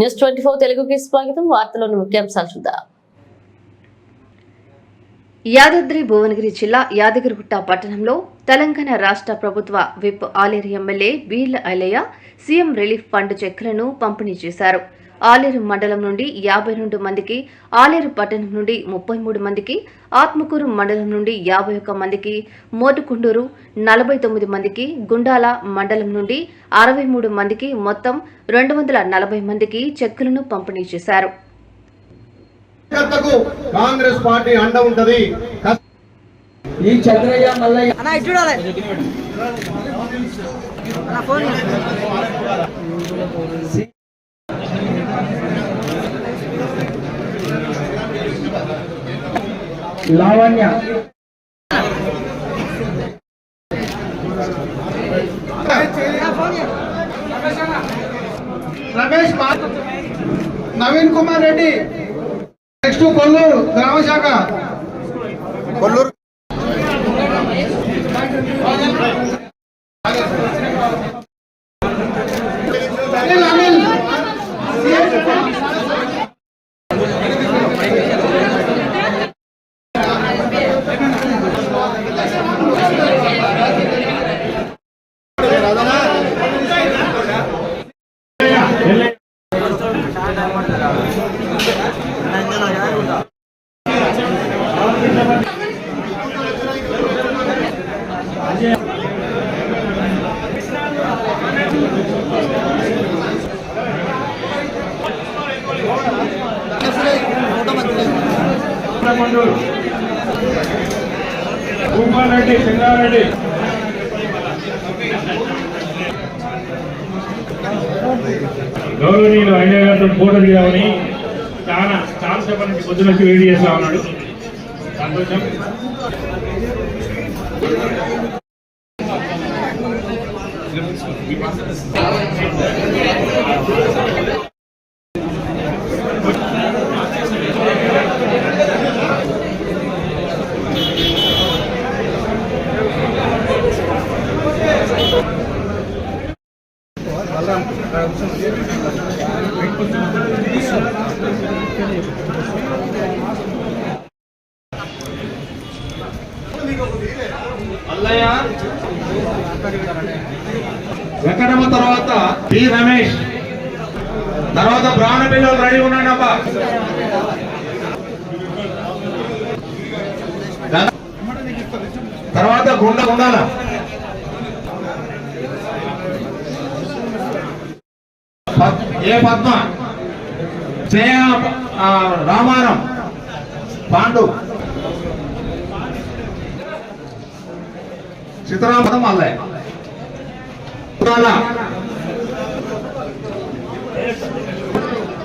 News twenty four తెలుగుకి స్వాగతం. వార్తలోని ముఖ్యాంశాలు చూద్దాం. యాదాద్రి భువనగిరి జిల్లా యాదగిరిగుట్ట పట్టణంలో తెలంగాణ రాష్ట్ర ప్రభుత్వ whip Aleru MLA Beerla Ailaiah CM relief fund చెక్కులను పంపిణీ చేశారు. ఆలేరు మండలం నుండి యాభై రెండు మందికి ఆలేరు పట్టణం నుండి ముప్పై మూడు మందికి ఆత్మకూరు మండలం నుండి యాభై ఒక్క మందికి మోటుకుండూరు నలభై తొమ్మిది మందికి గుండాల మండలం నుండి అరవై మూడు మందికి మొత్తం రెండు వందల నలభై మందికి చెక్కులను పంపిణీ చేశారు. కార్యకర్తకు కాంగ్రెస్ పార్టీ అండ ఉంటది. ఈ చంద్రయ్య మల్లయ్య. అన్న ఇటు చూడాలి అన్న ఫోన్ లావణ్య. రమేష్ నవీన్ కుమార్ రెడ్డి. నెక్స్ట్ కొల్లూరు గ్రామ శాఖ. కొల్లూరు. అనిల్ అనిల్ భూపారెడ్డి సింగారెడ్డి గౌరవనీయులు అయిన గారితో ఫోటో దిగామని చాలా చాలా సేపటి నుంచి పొద్దున వచ్చి వేడి చేస్తా ఉన్నాడు. సంతోషం. వెంకటమ్మ తర్వాత పి రమేష్. తర్వాత బ్రాహ్మణ పిల్లలు రెడీ ఉన్నాడబ్బా తర్వాత గుండ గుండాల ఏ పద్మ? స్నేహ రామారం. పాండు. అల్లే మల్లయ్య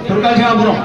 తుర్కాశాపురం